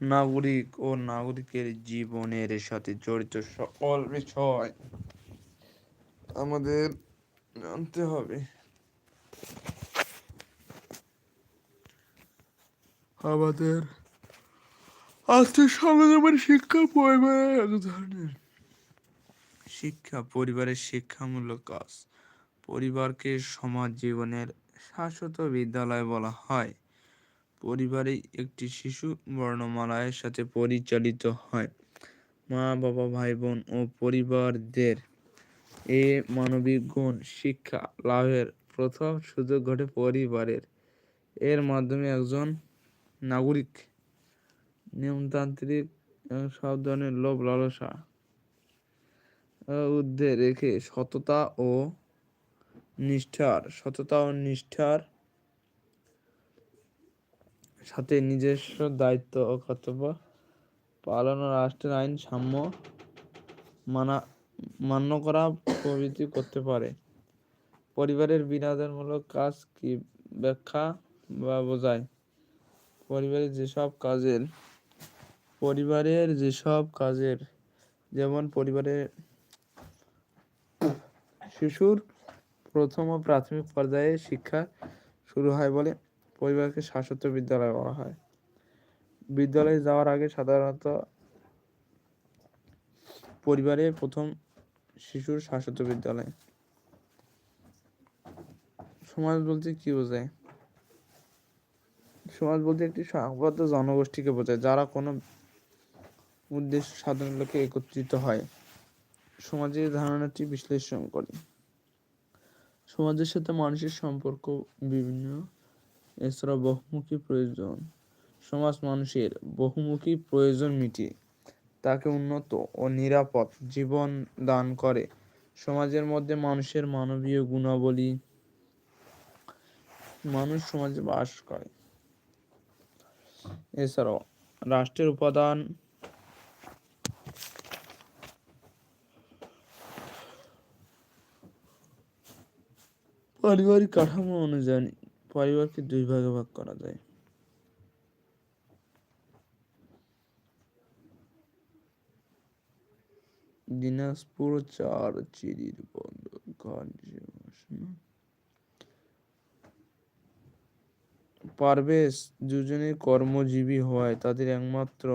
নাগরিক ও নাগরিকের জীবনের সাথে জড়িত সকল বিষয় আমাদের জানতে হবে। আমাদের আর্থিক সমাজের শিক্ষা পরিবারের এক ধরনের। শিক্ষা, পরিবারের শিক্ষামূলক কাজ। পরিবারকে সমাজ জীবনের শাশ্বত বিদ্যালয় বলা হয়। পরিবারে একটি শিশু বর্ণমালায়ের সাথে পরিচালিত হয়। মা, বাবা ভাই বোন ও পরিবারদের এ মানবিক গুণ শিক্ষা লাভের প্রথম সুযোগ ঘটে পরিবারের। এর মাধ্যমে একজন নাগরিক নিয়মতান্ত্রিক সব ধরনের লোভ, লালসা ঊর্ধ্বে রেখে সততা ও নিষ্ঠার, সততা ও নিষ্ঠার সাথে নিজস্ব দায়িত্ব ও কর্তব্য পালন ও রাষ্ট্রের আইন, সাম্য মানা, মান্য করা প্রভৃতি করতে পারে। পরিবারের বিনোদনমূলক কাজ কি? ব্যাখ্যা বা বোঝায়। পরিবারের যেসব কাজের, পরিবারের যেসব কাজের, যেমন পরিবারের শিশুর প্রথম ও প্রাথমিক পর্যায়ে শিক্ষা শুরু হয় বলে পরিবারকে শাশ্বত বিদ্যালয় বলা হয়। বিদ্যালয়ে যাওয়ার আগে সাধারণত পরিবারের প্রথম শিশুর শাশ্বত বিদ্যালয়। সমাজ বলতে কি বোঝায়? সমাজ বলতে একটি সংবদ্ধ জনগোষ্ঠীকে বোঝায়, যারা কোনো উদ্দেশ্য সাধারণ লোকে একত্রিত হয়। সমাজের ধারণাটি বিশ্লেষণ করে। সমাজের সাথে মানুষের সম্পর্ক বিভিন্ন, এছাড়া বহুমুখী প্রয়োজন। সমাজ মানুষের বহুমুখী প্রয়োজন মিটিয়ে, তাকে উন্নত ও নিরাপদ জীবন দান করে। সমাজের মধ্যে মানুষের মানবীয় গুণাবলী, মানুষ সমাজে বাস করে। এছাড়াও রাষ্ট্রের উপাদান, পারিবারিক কাঠামো অনুযায়ী পরিবারকে দুই ভাগে ভাগ করা যায়। দিনাজপুর চার চিরির বন্দর পারভেজ দুজনে কর্মজীবী হওয়ায় তাদের একমাত্র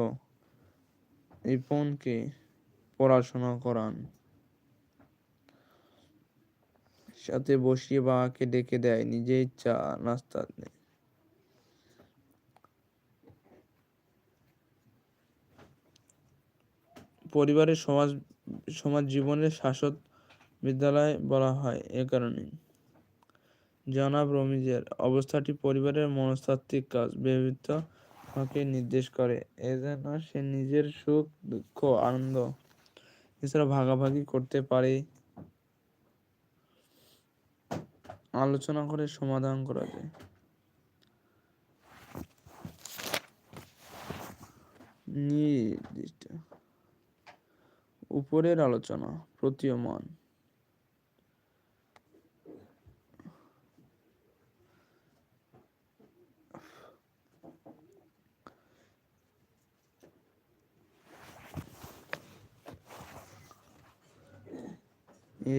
ইপনকে পড়াশোনা করান। সাথে বসিয়ে বাবাকে ডেকে দেয় নিজেই চা নাস্তা নেয়। পরিবারের সমাজ সমাজ জীবনের শাসক বিদ্যালয় বলা হয় এ কারণে জনাব রমিজের অবস্থাটি পরিবারের মনস্তাত্ত্বিক কাজ। ব্যবহৃত হকে নির্দেশ করে। এজন্য সে নিজের সুখ, দুঃখ, আনন্দ এছাড়া ভাগাভাগি করতে পারে। আলোচনা করে সমাধান করা যায়। নির্দিষ্ট। উপরের আলোচনা প্রতীয়মান।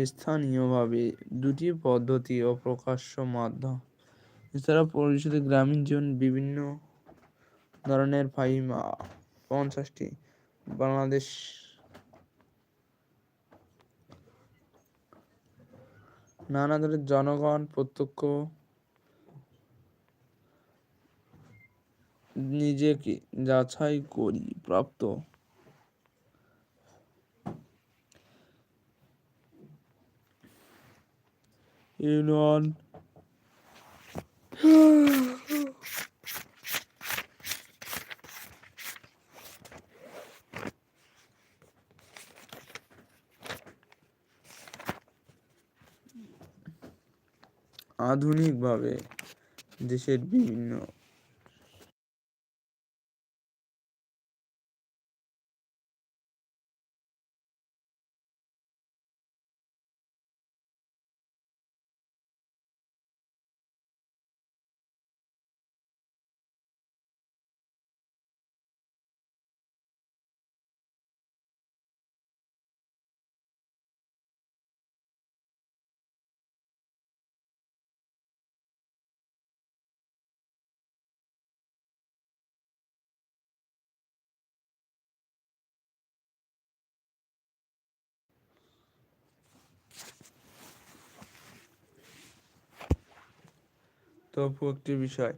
স্থানীয়ভাবে দুটি পদ্ধতি ও প্রকাশ্য মাধ্যম। এছাড়া পরিষদে গ্রামীণ জীবন বিভিন্ন ধরনের ফাইমা পঞ্চাশটি। বাংলাদেশ নানা ধরনের জনগণ প্রত্যক্ষ নিজেকে যাচাই করি প্রাপ্ত ইউনিয়ন আধুনিকভাবে দেশের বিভিন্ন তপু একটি বিষয়।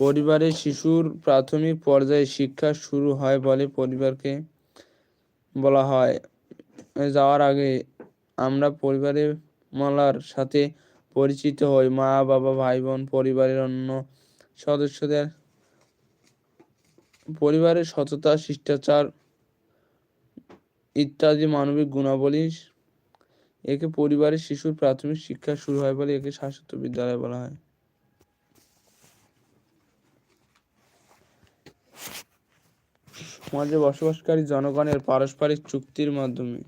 পরিবারের শিশুর প্রাথমিক পর্যায়ে শিক্ষা শুরু হয় বলে পরিবারকে বলা হয়। যাওয়ার আগে আমরা পরিবারের মালার সাথে পরিচিত হই। মা, বাবা ভাই বোন পরিবারের অন্য সদস্যদের। পরিবারের সততা, শিষ্টাচার ইত্যাদি মানবিক গুণাবলী একে পরিবারের শিশুর প্রাথমিক শিক্ষা শুরু হয় বলে একে শাশ্বত বিদ্যালয় বলা হয়। সমাজে বসবাসকারী জনগণের পারস্পরিক চুক্তির মাধ্যমে।